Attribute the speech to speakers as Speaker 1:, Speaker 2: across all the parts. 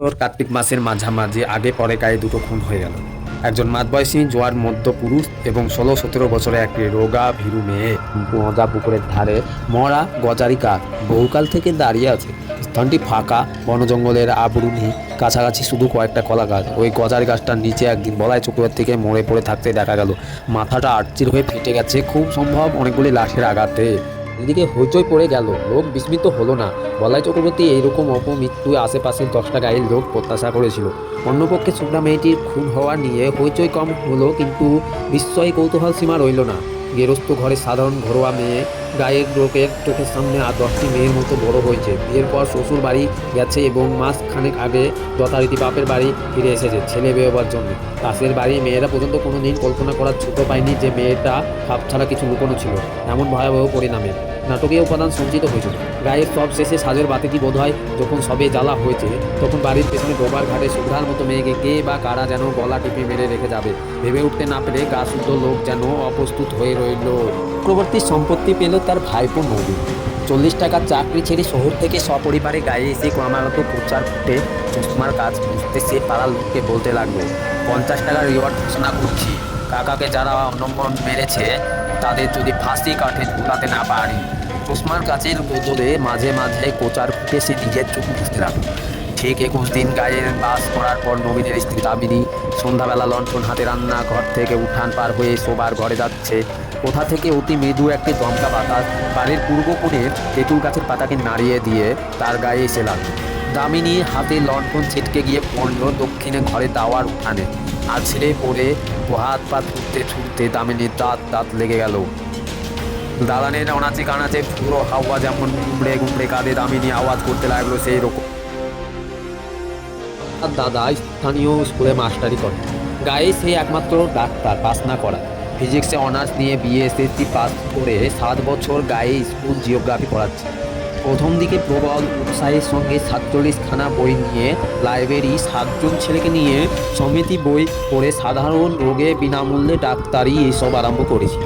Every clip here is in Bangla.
Speaker 1: ওর কার্তিক মাসের মাঝামাঝি আগে পরে গায়ে দুটো খুন হয়ে গেল। একজন মাঝবয়সী, জোয়ার মধ্য পুরুষ এবং ষোলো সতেরো বছরের একটি রোগা ভীরু মেয়ে। মজা পুকুরের ধারে মরা গজারি কাক বহুকাল থেকে দাঁড়িয়ে আছে। স্থানটি ফাঁকা, বন জঙ্গলের আবরুনি কাছাকাছি শুধু কয়েকটা কলা গাছ। ওই গজারি গাছটার নিচে একদিন বলাই চক্রবর্তী থেকে মরে পড়ে থাকতে দেখা গেল। মাথাটা আটচির হয়ে ফেটে গেছে, খুব সম্ভব অনেকগুলি লাশের আঘাতে। এদিকে হইচই পড়ে গেল। লোক বিস্মিত হলো না। বলাই চক্রবর্তী এইরকম অপমৃত্যু আশেপাশের দশটা গাড়ির লোক প্রত্যাশা করেছিল। অন্যপক্ষে শুকনা মেয়েটির খুন হওয়া নিয়ে হইচই কম হলো, কিন্তু বিস্ময় কৌতূহল সীমা রইল না। গেরস্ত ঘরে সাধারণ ঘরোয়া মেয়ে গায়ের লোকের চোখের সামনে আর দশটি মেয়ের মতো বড় হয়েছে। বিয়ের পর শ্বশুর বাড়ি গেছে এবং মাস খানেক আগে যথারীতি বাপের বাড়ি ফিরে এসেছে ছেলে বেরোবার জন্য। পাশের বাড়ি মেয়েরা পর্যন্ত কোনো দিন কল্পনা করার ছোট পায়নি যে মেয়েটা ভাব ছাড়া কিছু লুকোনো ছিল, এমন ভয়াবহ পরিণামে। নাটকীয় উপাদান সঞ্চিত হয়েছিল গায়ের সব শেষে সাজের বাতিটি বোধ হয় যখন সবে জ্বালা হয়েছে, তখন বাড়ির পেছনে ডোবার ঘাটে সুধার মতো মেয়েকে কে বা কারা যেন গলা টিপে মেরে রেখে যাবে। ভেবে উঠতে না পেরে গা শুদ্ধ লোক যেন অপ্রস্তুত হয়ে রইল। চক্রবর্তীর সম্পত্তি পেল তার ভাইপো নবীন চল্লিশ টাকার চাকরি ছেড়ে শহর থেকে সপরিবারে গায়ে এসে ক্রমাগত প্রচার ফুটে চশমার কাজ বুঝতে সে পাড়ার লোককে বলতে লাগল, পঞ্চাশ টাকার রিওয়ার্ড ঘোষণা করছি। কাকাকে যারা অনম্বন মেরেছে, তাদের যদি ফাঁসি কাঠে ঝুলাতে না পারি। চশমার কাছের বদলে মাঝে মাঝে কোচার ফুটে সে নিজের চোখ বুঝতে লাগল। ঠিক একুশ দিন গায়ের বাস করার পর নবীনের স্ত্রী দাবিনী সন্ধ্যাবেলা লণ্ঠন হাতে রান্না ঘর থেকে উঠান পার হয়ে শোবার ঘরে যাচ্ছে। কোথা থেকে অতি মৃদু একটি দমকা বাতাস বাড়ির পূর্ব কোণের তেঁতুল গাছের পাতাকে নাড়িয়ে দিয়ে তার গায়ে এসে লাগল। দামিনী হাতে লণ্ঠন ছিটকে গিয়ে পড়ল দক্ষিণে ঘরে দাওয়ার উঠানে। আর ছেড়ে পড়ে হাত পা ছুটতে ছুটতে দামিনীর দাঁত দাঁত লেগে গেল। দালানের অনাচে কানাচে পুরো হাওয়া যেমন গুমড়ে গুমড়ে কাঁদে দামিনী আওয়াজ করতে লাগল সেই রকম। দাদা স্থানীয় স্কুলে মাস্টারি করে। গায়ে সেই একমাত্র ডাক্তার পাস না করা। ফিজিক্সে অনার্স নিয়ে বিএসএসসি পাস করে সাত বছর গায়ে স্কুল জিওগ্রাফি পড়াচ্ছে। প্রথম দিকে প্রবল উৎসাহের সঙ্গে সাতচল্লিশ খানা বই নিয়ে লাইব্রেরি সাতজন ছেলেকে নিয়ে সমিতি বই পড়ে সাধারণ রোগে বিনামূল্যে ডাক্তারি এসব আরম্ভ করেছে।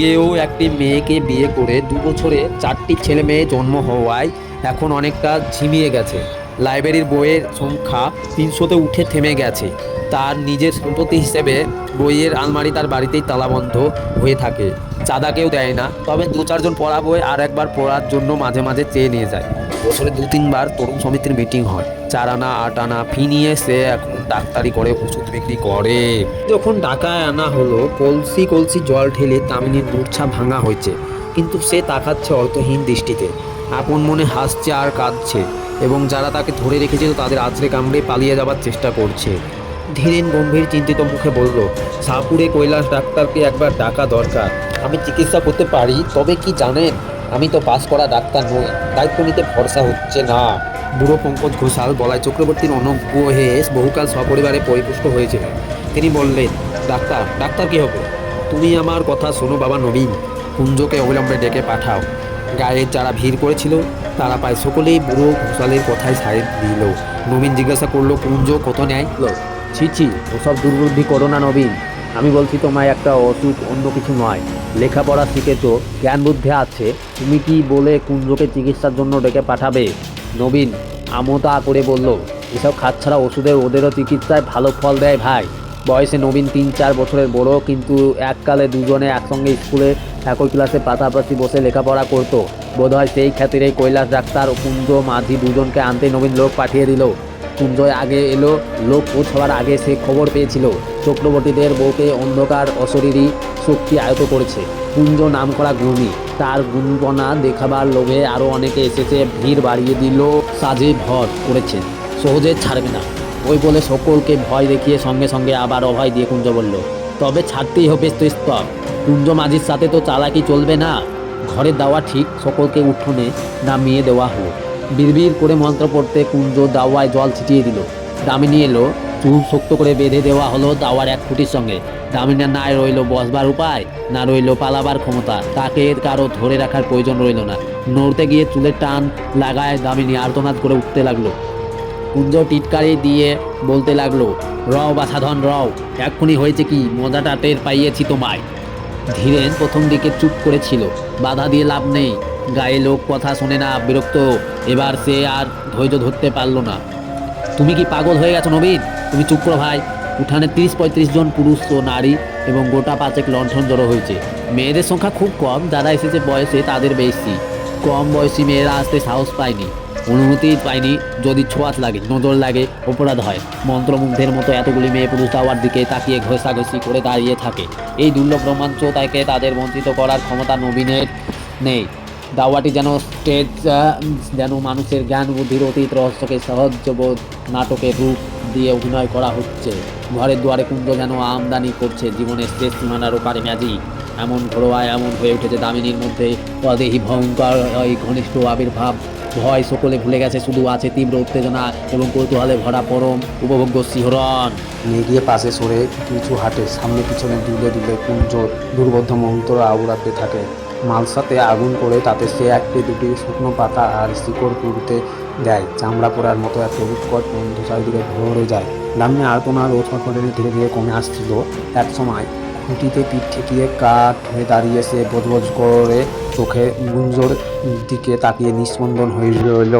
Speaker 1: গেও একটি মেয়েকে বিয়ে করে দু বছরে চারটি ছেলে মেয়ে জন্ম হওয়ায় এখন অনেকটা ঝিমিয়ে গেছে। লাইব্রেরির বইয়ের সংখ্যা তিনশোতে উঠে থেমে গেছে। তার নিজের সম্পত্তি হিসেবে বইয়ের আলমারি তার বাড়িতেই তালাবন্ধ হয়ে থাকে। চাঁদা কেউ দেয় না, তবে দু চারজন পড়া বই আর একবার পড়ার জন্য মাঝে মাঝে চেয়ে নিয়ে যায়। বছরে দু তিনবার তরুণ সমিতির মিটিং হয়। চার আনা, আট আনা ফি নিয়ে সে এখন ডাক্তারি করে, ওষুধ বিক্রি করে। যখন ঢাকায় আনা হলো, কলসি কলসি জল ঢেলে তামিনীর মূর্ছা ভাঙা হয়েছে। কিন্তু সে তাকাচ্ছে অর্থহীন দৃষ্টিতে। আপন মনে হাসছে আর কাঁদছে। এবং যারা তাকে ধরে রেখেছিল তাদের আছড়ে কামড়ে পালিয়ে যাবার চেষ্টা করছে। ধীরেন গম্ভীর চিন্তিত মুখে বলল, সাপুরে কৈলাস ডাক্তারকে একবার ডাকা দরকার। আমি চিকিৎসা করতে পারি, তবে কি জানেন? আমি তো পাস করা ডাক্তার নই, দায়িত্ব নিতে ভরসা হচ্ছে না। বুড়ো পঙ্কজ ঘোষাল বলাই চক্রবর্তীর অনুগ্রহে বহুকাল সপরিবারে পরিপুষ্ট হয়েছিল। তিনি বললেন, ডাক্তার ডাক্তার কি হবে? তুমি আমার কথা শোনো বাবা নবীন। কুঞ্জকে অবিলম্বে ডেকে পাঠাও। গায়ের যারা ভিড় করেছিল, তারা প্রায় সকলেই বুড়ো ঘোষালের কথায় সাইড দিল। নবীন জিজ্ঞাসা করল, কুঞ্জ, কত নেয় ছি ছি, ওসব দুর্বুদ্ধি করো না নবীন। আমি বলছি তোমায় একটা অসুখ অন্য কিছু নয়। লেখাপড়া শিখেছো জ্ঞান বুদ্ধি আছে। তুমি কি বলে কুঞ্জকে চিকিৎসার জন্য ডেকে পাঠাবে? নবীন আমতা করে বলল, এসব খাচ্ছাড়া ওষুধের ওদেরও চিকিৎসায় ভালো ফল দেয় ভাই। বয়সে নবীন তিন, চার বছরের বড়, কিন্তু এককালে দুজনে একসঙ্গে স্কুলে, একই ক্লাসে পাশাপাশি বসে লেখাপড়া করতো। বোধহয় সেই খাতিরে কৈলাস ডাক্তার ও কুঞ্জ মাঝি দুজনকে আনতে নবীন লোক পাঠিয়ে দিল। কুঞ্জয় আগে এলো, লোক পৌঁছাবার আগে সে খবর পেয়েছিল। চক্রবর্তীদের বউকে অন্ধকার, অশরীরী শক্তি আয়ত করেছে। কুঞ্জ নাম করা গুণী তার গুণপনা দেখাবার লোভে আরও অনেকে এসেছে, ভিড় বাড়িয়ে দিল, সাজে ভর করেছে। সহজে ছাড়বে না। ওই বলে সকলকে ভয় দেখিয়ে সঙ্গে সঙ্গে আবার অভয় দিয়ে কুঞ্জ বলল, তবে ছাড়তেই হবে তো স্তব। কুঞ্জ মাঝির সাথে তো চালাকি চলবে না। ঘরে দেওয়া ঠিক সকলকে উঠোনে নামিয়ে দেওয়া হলো বিড়বিড় করে মন্ত্র পড়তে কুঞ্জ দাওয়ায় জল ছিটিয়ে দিল। দামিনী এলো, চুল শক্ত করে বেঁধে দেওয়া হলো দাওয়ার এক ফুটির সঙ্গে। দামিনীর না রইল বসবার উপায়, না রইল পালাবার ক্ষমতা। তাকে কারও ধরে রাখার প্রয়োজন রইল না। নড়তে গিয়ে চুলের টান লাগায় দামিনী আর্তনাদ করে উঠতে লাগল। কুঞ্জ টিটকারি দিয়ে বলতে লাগল, রও বা সাধন রও, এক্ষুনি হয়েছে কি? মজাটা টের পাইয়েছি তোমায়। ধীরেন প্রথম দিকে চুপ করেছিল, বাধা দিয়ে লাভ নেই। গায়ে লোক কথা শোনে না, বিরক্ত। এবার সে আর ধৈর্য ধরতে পারল না। তুমি কি পাগল হয়ে গেছো নবীন? তুমি চুপ করো ভাই। উঠানে তিরিশ পঁয়ত্রিশ জন পুরুষ ও নারী এবং গোটা পাঁচেক লণ্ঠন জড়ো হয়েছে। মেয়েদের সংখ্যা খুব কম, যারা এসেছে বয়সে তাদের বেশি। কম বয়সী মেয়েরা আসতে সাহস পায়নি। অনুমতি পায়নি যদি ছোঁয়াচ লাগে, নজর লাগে, অপরাধ হয়। মন্ত্রমুগ্ধের মতো এতগুলি মেয়ে পুরুষ দাওয়ার দিকে তাকিয়ে ঘষাঘষি করে দাঁড়িয়ে থাকে। এই দুর্লভ রোমাঞ্চ তাকে তাদের বঞ্চিত করার ক্ষমতা নবীনের নেই। দাওয়াটি যেন স্টেজ যেন মানুষের জ্ঞান, বুদ্ধির অতীত, রহস্যকে সহজবোধ নাটকের রূপ দিয়ে অভিনয় করা হচ্ছে। ঘরের দুয়ারে কুঞ্জ যেন আমদানি করছে জীবনের শেষ সীমানার ওপারে ম্যাজিক। এমন ঘরোয়া এমন হয়ে উঠেছে দামিনীর মধ্যে। অদেহি ভয়ঙ্কর এই ঘনিষ্ঠ আবির্ভাব। ভয় সকলে ভুলে গেছে, শুধু আছে তীব্র উত্তেজনা এবং কৌতূহলে ভরা পরম উপভোগ্য শিহরণ।
Speaker 2: গিয়ে পাশে সরে কিছু হাঁটে, সামনে পিছনে দুলে দুলে কুঞ্জ দুর্বোধ্য মন্ত্র আউড়াতে থাকে। মালসাতে আগুন করে তাতে সে একটি, দুটি শুকনো পাতা আর শিকড় পুড়তে দেয়। চামড়া পোড়ার মতো এক উৎকট বন্ধ চারিদিকে ভরে যায়। দামিনী আর্তনার ও ধীরে ধীরে কমে আসছিল। এক সময় খুঁটিতে পিঠ ঠেকিয়ে কাঠ হয়ে দাঁড়িয়ে সে বজবজ করে চোখে গুঞ্জোর দিকে তাকিয়ে নিস্পন্দন হয়ে রইল।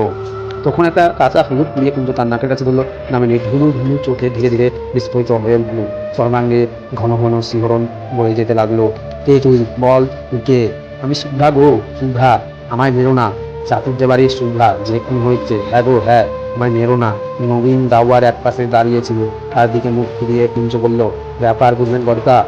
Speaker 2: তখন একটা কাঁচা হলুদ পুড়িয়ে কুঞ্জ তার নাকের কাছে ধরলো নামিনী ধুলু ধুলু চোখে ধীরে ধীরে বিস্ফোরিত হয়ে উঠল। সর্বাঙ্গে ঘন ঘন শিহরণ বয়ে যেতে লাগল। কে তুই? বল কে? আমি শুভ্রা গো, শুভ্রা। আমায় মেরো না। চাতুর্যে বাড়ির শুভ্রা, যে খুন হয়েছে। হ্যাঁ গো হ্যাঁ। আমায় মেরো না। নবীন দাওয়ার এক পাশে দাঁড়িয়েছিল। তার দিকে মুখ ফিরিয়ে কুঞ্জ বলল, ব্যাপার বুঝলেন গড়কা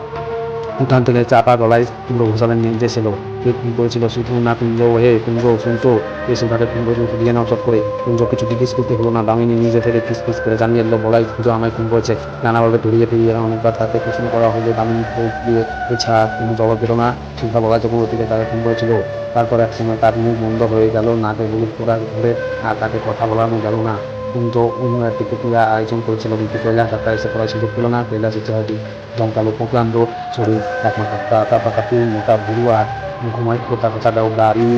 Speaker 2: উঠান থেকে চাপা গলায় কুমড়ো ঘোষালের নির্দেশ কে করেছিল শুধু না কুঞ্জ হে কুঞ্জ শুনতো এসে তাকে কুঞ্জ দিয়ে নাও করে। কুঞ্জ কিছু জিজ্ঞেস করতে হলো না, দামিনী নিজে থেকে ফিস ফিস করে জানিয়ে এলো বলাই কুঞ্জ আমায় খুন করেছে নানাভাবে ঘুরিয়ে ফিরিয়ে অনেকবার তাকে প্রশ্ন করা হলে দামিনী দিয়ে এছাড়া কোনো জবাব পেল না। শিল্পা বলা চক্রবর্তীকে তাকে খুন করেছিল তারপর এক সময় তার মুখ বন্ধ হয়ে গেল, নাকে গুলি পোড়া ধরে আর তাকে কথা বলানো গেল না। একটি প্রক্রিয়া আয়োজন করেছিল কিন্তু কৈলাস যাত্রা এসে করার সুযোগ পেল না কৈলাস ইতিহাসটি একমাত্র কাকা পাকা তিন মোটা ভুরু আর ঘুমাই কোথা দাও গাড়ি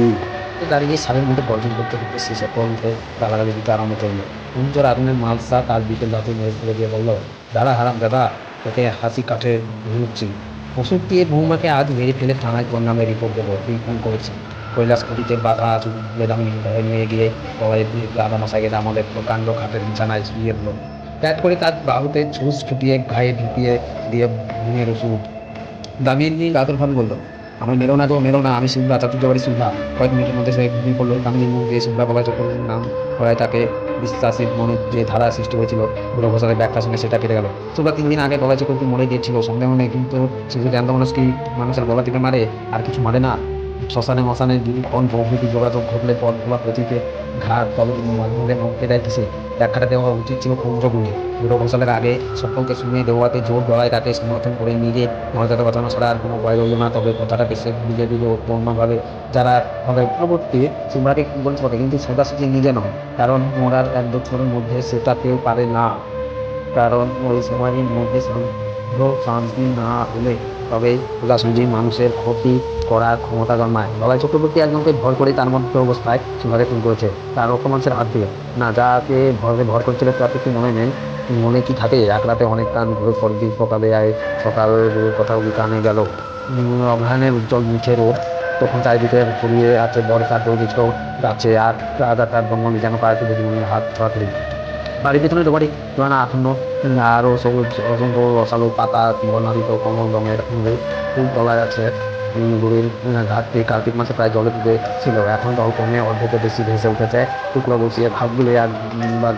Speaker 2: দাঁড়িয়ে সারের মধ্যে গর্জন করতে করতে শেষে পর্যন্ত গালাগালি দিতে আরম্ভ করল। কুঞ্জর আগুনের মালসা তার বিকেল রাতে মেরে দিয়ে বলল, দাদা, হারাম দাদা, তোকে হাসি কাঠে ঘুরছি ওষুধ দিয়ে বৌমাকে আজ মেরে ফেলে থানায় নামে রিপোর্ট দেবো তুই ফোন করেছি। কৈলাস খুঁটিতে বাধা বেদামি নিয়ে গিয়ে সবাই দাদা মশাই গেলে আমাদের প্রকাণ্ড খাটের বিছানায় শুয়ে এলো প্যাট করে তার বাহুতে ছুঁচ ফুটিয়ে, ঘায়ে ঢুকিয়ে দিয়ে ঘুমিয়ে ওষুধ দামিনী কাতরভাবে বলল আমার মেরো না তো মেরো না, আমি শুভ্রা চাতুর্য বাড়ি শুভ্রা কয়েক মিনিটের মধ্যে সে ঘুমিয়ে পড়ল। দামিনী মুখ দিয়ে শুভ্রা বাবা চক্র নাম হয় তাকে বিশ্বাসের মনের যে ধারা সৃষ্টি হয়েছিল বুড়ো ঘোষালের ব্যাখ্যা শুনে সেটা কেটে গেল। শুভ্রা তিন দিন আগে গলা চক্রবর্তী মরে গিয়েছিল, সন্দেহ নেই, কিন্তু শিশু জ্যান্ত মানুষ কি মানুষের গলা টিপে মারে, আর কিছু মারে না শ্মশানে মশানে কোন প্রভৃতি যোগাযোগ ঘটলে পথ খোলা প্রতীকে ঘাট তবে মাধ্যমে মুখে দেয় কিসে ব্যাখ্যাটা দেওয়া উচিত ছিল কুঞ্জগুলি বুড়ো ঘোষালের আগে সকলকে শুনে দেওয়াতে জোর গলায় তাকে সমর্থন করে নিজে মর্যাদা বাঁচানো ছাড়া আর কোনো ভয় রইল না। তবে কথাটা বেশি বুঝে দিল অন্যভাবে যারা হবে পরবর্তী সিমরাকে বলতে পারে? কিন্তু সোজাসুজি নিজে নয় কারণ মোরার এক বছরের মধ্যে সেটা কেউ পারে না। কারণ ওই সময়ের মধ্যে শান্ত না হলে তবে সোজাসুজি মানুষের ক্ষতি করার ক্ষমতা জন্মায়। লড়াই চক্রবর্তী একজনকে ভর করে তার মধ্যে অবস্থায় সিংহকে খুন করেছে। তার রক্ষমাংসের হাত দিয়ে। না, যাকে ভরে ভর করছিল তাতে কি মনে নেই। মনে কি থাকে? এক রাতে অনেক কান ঘুরে পরের দিন সকালে আয় সকালের কথাগুলি কানে গেল? অগ্রহায়ণের উজ্জ্বল মুখে রোদ তখন চারিদিকে ছড়িয়ে আছে বরসার দৌড়িত গাছে আর রাজা তার দমন যেন মনে হাত ছড়াতে বাড়ির পেছনে দোকানি দোকানা আসন্ন আরও সবুজ অসংখ্য রসালো পাতা বর্ণালিত কমল রঙের তলায় আছে গুড়ির ঘাট দিয়ে কার্তিক মাসে প্রায় জলে ডুবে ছিল। এখন জল কমে অর্ধেকে বেশি ভেসে উঠেছে। টুকরো বসিয়ে ভাবগুলো আর বা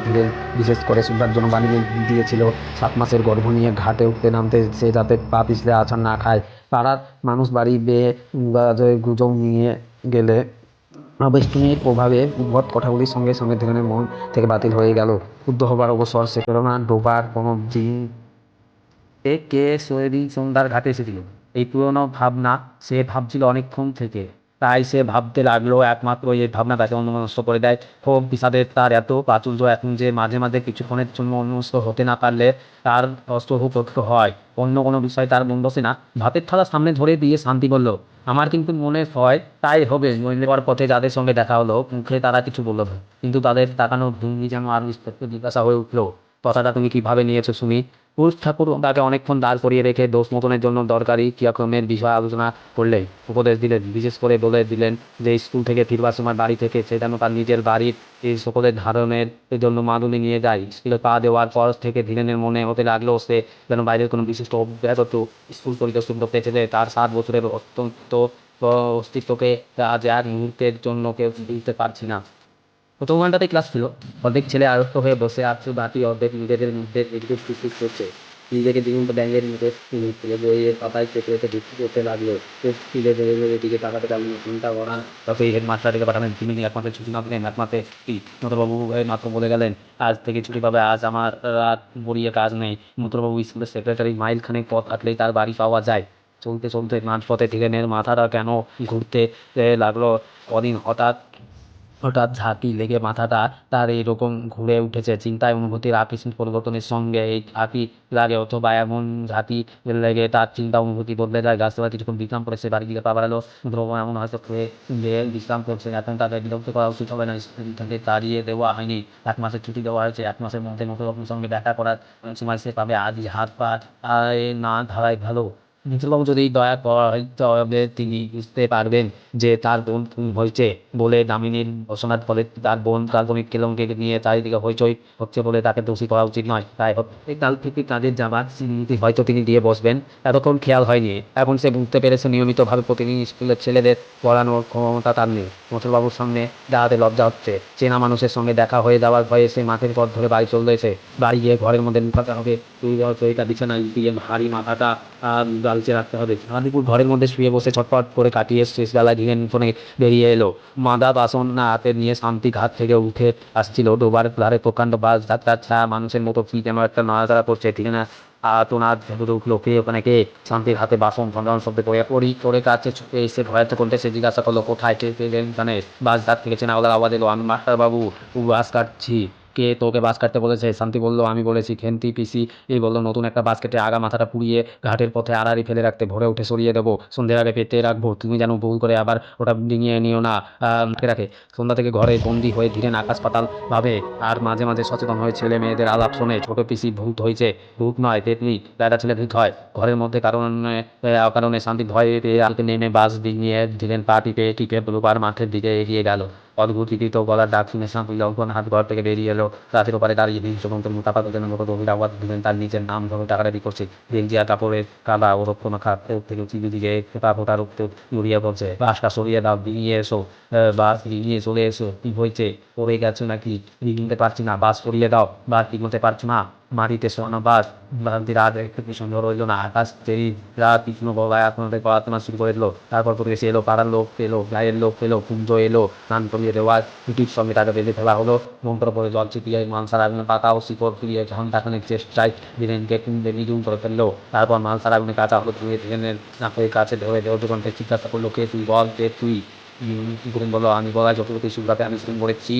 Speaker 2: বিশেষ করে সুন্দর জন্য বানিয়ে দিয়েছিল, সাত মাসের গর্ভ নিয়ে ঘাটে উঠতে নামতে সে যাতে পা পিছলে আছাড় না খায়। পাড়ার মানুষ বাড়ি বেয়ে গুজব নিয়ে গেলে আবেষ্টনীর প্রভাবে উদ্ভট কথাগুলির সঙ্গে সঙ্গে ধরনের মন থেকে বাতিল হয়ে গেল। উদ্ধ হবার অবসর সে প্রেরণা ডোবার কোনো কে সৈরী সন্ধ্যার ঘাটে এসেছিল? এই পুরনো ভাবনা সে ভাবছিল অনেকক্ষণ থেকে। তাই সে ভাবতে লাগল, একমাত্র এই ভাবনা তাকে অন্যমনস্ক করে দেয়। ক্ষোভ বিষাদের তার এত প্রাচুর্য এখন যে মাঝে মাঝে কিছুক্ষণের জন্য অন্যমনস্ক হতে না পারলে তার অস্ত্রভূ হয়। অন্য কোনো বিষয় তার মন বসে না। ভাতের থালা সামনে ধরে দিয়ে শান্তি বলল, আমার কিন্তু মনে হয় তাই হবে। যাওয়ার পথে যাদের সঙ্গে দেখা হলো, মুখে তারা কিছু বলল কিন্তু তাদের তাকানো ভঙ্গি যেন স্পষ্ট জিজ্ঞাসা হয়ে উঠল, কথাটা তুমি কীভাবে নিয়েছো শুনি
Speaker 1: পুরুষ ঠাকুর তাকে অনেকক্ষণ দাঁড় করিয়ে রেখে দোষ মতনের জন্য দরকারি ক্রিয়াক্রমের বিষয় আলোচনা করলে উপদেশ দিলেন, বিশেষ করে বলে দিলেন যে স্কুল থেকে ফিরবার সময় বাড়ি থেকে সে যেন তার নিজের বাড়ির এই সকলের ধারণের জন্য মাদুলি নিয়ে যায়। স্কুলে পা দেওয়ার পর থেকে ধীরেনের মনে হতে লাগল সে যেন বাইরের কোনো বিশিষ্ট অব্যাহত স্কুল পরিদর্শন করতে এসেছে। তার সাত বছরের অত্যন্ত অস্তিত্বকে আজ এক মুহূর্তের জন্য কেউ বুঝতে পারছি না। প্রথম ঘন্টাতেই ক্লাস ছিল। অর্ধেক ছেলে আয়ত্ত হয়ে বসে আছে, বাকি অর্ধেক নিজেদের মধ্যে করছে। নিজেকে দ্বিগুণ ব্যাঙের মধ্যে বইয়ের পাতায় চেপে রেখে বিক্রি করতে লাগল। স্কুলে বেড়ে বেড়ে দিকে তাকাতে লাগল। চিন্তা করা তবে এই হেডমাস্টারকে পাঠালেন তিনি এক মাসে ছুটি না দিলেন এক মাসে কি নতবাবু মাত্র বলে গেলেন, আজ থেকে ছুটি পাবে, আজ আমার রাত বড়িয়ে কাজ নেই। নতবাবু স্কুলের সেক্রেটারি মাইল খানেক পথ হাঁটলেই তার বাড়ি পাওয়া যায়। চলতে চলতে মাঝপথে ধীরেনের মাথাটা কেন ঘুরতে লাগল? কদিন হঠাৎ হঠাৎ ঝাঁকি লেগে মাথাটা তার এইরকম ঘুরে উঠেছে। চিন্তায় অনুভূতির আকস্মিক পরিবর্তনের সঙ্গে এই ঝাঁকি লাগে অথবা এমন ঝাঁকি লেগে তার চিন্তা অনুভূতি বদলে যায়। গাছতলা কিছুক্ষণ বিশ্রাম করে সে বাড়ি দিকে পা বাড়ালো। ধ্রুব এমন হয়তো খেয়ে দিয়ে বিশ্রাম করছে, এখন তাদের বিরক্ত করা উচিত হবে না। থেকে তাড়িয়ে দেওয়া হয়নি। এক মাসের ছুটি দেওয়া হয়েছে। এক মাসের মধ্যে নতুন সঙ্গে দেখা করার সময় সে পাবে। আজই হাত পা না ধারায় ভালো। নিখিলবাবু যদি দয়া করেন তবে তিনি বুঝতে পারবেন যে তার বোন খুন হয়েছে বলে দামিনীর ঘোষণার ফলে তার বোন কাল্পনিক কেলমকে নিয়ে চারিদিকে হইচই হচ্ছে বলে তাকে দোষী করা উচিত নয়। তাই কাল থেকে কাজের যাবার স্মৃতি হয়তো তিনি দিয়ে বসবেন। এতক্ষণ খেয়াল হয়নি এখন সে বুঝতে পেরেছে নিয়মিতভাবে প্রতিদিন স্কুলের ছেলেদের পড়ানোর ক্ষমতা তার নেই। মথুরবাবুর সামনে দাঁড়াতে লজ্জা হচ্ছে। চেনা মানুষের সঙ্গে দেখা হয়ে যাওয়ার ভয়ে সে মাঠের পথ ধরে বাড়ি চলে এসে বাড়ি গিয়ে ঘরের মধ্যে লুকাতে হবে। তুই বিছানায় দিয়ে ভারী মাথাটা গালচে রাখতে হবে। শান্তিপুর ঘরের মধ্যে শুয়ে বসে ছটফট করে কাটিয়ে শেষ বেলায় ধীরেন ফোনে বেরিয়ে এলো। মাদা বাসন না হাতে নিয়ে শান্তি ঘাট থেকে উঠে আসছিল। ডোবার ধারে প্রকাণ্ড বাস যাত্রার ছায়া মানুষের মতো কি যেন একটা নড়াচড়া করছে ধীরেন আতনাদ ভেতরে উঠল। কে ওখানে শান্তির হাতে বাসন ভঞ্জন শব্দ করে পড়ি করে কাছে ছুটে এসে ভয়ার্থ করতে সে জিজ্ঞাসা করল, কোথায় পেলেন বাস দাঁত থেকে চেনা আওয়াজ এলো, আমি মাস্টার বাবু বাস কাটছি। কে তোকে বাস কাটতে বলেছে? শান্তি বলল, আমি বলেছি, খেন্তি, পিসি। এই বলল, নতুন একটা বাস কেটে আগা মাথাটা পুড়িয়ে ঘাটের পথে আড়াড়ি ফেলে রাখতে ভোরে উঠে সরিয়ে দেবো। সন্ধ্যের আগে পেতে রাখব। তুমি যেন ভুল করে আবার ওটা ডিঙিয়ে নিও না। আটকে রাখে। সন্ধ্যা থেকে ঘরে বন্দি হয়ে ধীরেন আকাশ পাতাল ভাবে, আর মাঝে মাঝে সচেতন হয়ে ছেলে মেয়েদের আলাপ শোনে। ছোট পিসি ভূত হয়েছে। ভূত নয় তেতনি বেড়া ছেলে ভূত হয়। ঘরের মধ্যে কারণে কারণে শান্তি ভয়ে পেয়ে আলকে নেমে বাস ডিঙিয়ে ধীরেন পা টিপে টিপে ব্লুবার মাঠের দিকে এগিয়ে গেল। অদ্ভুত তো গলার ডাক শুনে হাত ঘর থেকে বেরিয়ে এলো। রাতের ওপারে দাঁড়িয়ে দিন সমন্ত মোটাপা যেন মতো গভীর আওয়াজ দিলেন তার নিজের নাম ধরে টাকাটারি করছে। গেঞ্জিয়া কাপড়ের কাদা ও রক্ত মাখা থেকে দিকে ফোটা রক্ত পড়ছে। বাসটা সরিয়ে দাও এসো। বাস ডিঙিয়ে চলে এসো। কি হয়েছে? পড়ে গেছো নাকি? নিতে পারছি না। বাস সরিয়ে দাও। বাস নিতে পারছ না? মাটিতে শোনো বাস বাসটি রাত একটু সুন্দর হইল না, আকাশ তেরি রাত কৃষ্ণ গলায় আপনাদের পড়াশোনা শুরু করে দিলো। তারপর পরিবেশে এলো, পাড়ার লোক এলো, গায়ের লোক এলো, কুঞ্জ এলো, স্নান করিয়ে দেওয়ার পিটির সঙ্গে তাকে বেঁধে ফেলা হলো, মন্ত্র পরে জল ছিটিয়ে মানসার আগুনে পাতা ও শিকড় ফিরিয়ে ঘন্টাখানেক চেষ্টায় ধীরেনকে কুঞ্জে নিজুম করে ফেলল। তারপর মানসার আগুনে কাঁচা হলো ধুয়ে ধীরেনের নাকের কাছে ধরে দেহ দোকানকে জিজ্ঞাসা করল, কে তুই? বল, কে তুই? বলো আমি বলায় যতটুকু সুগাতে আমি শুন করেছি।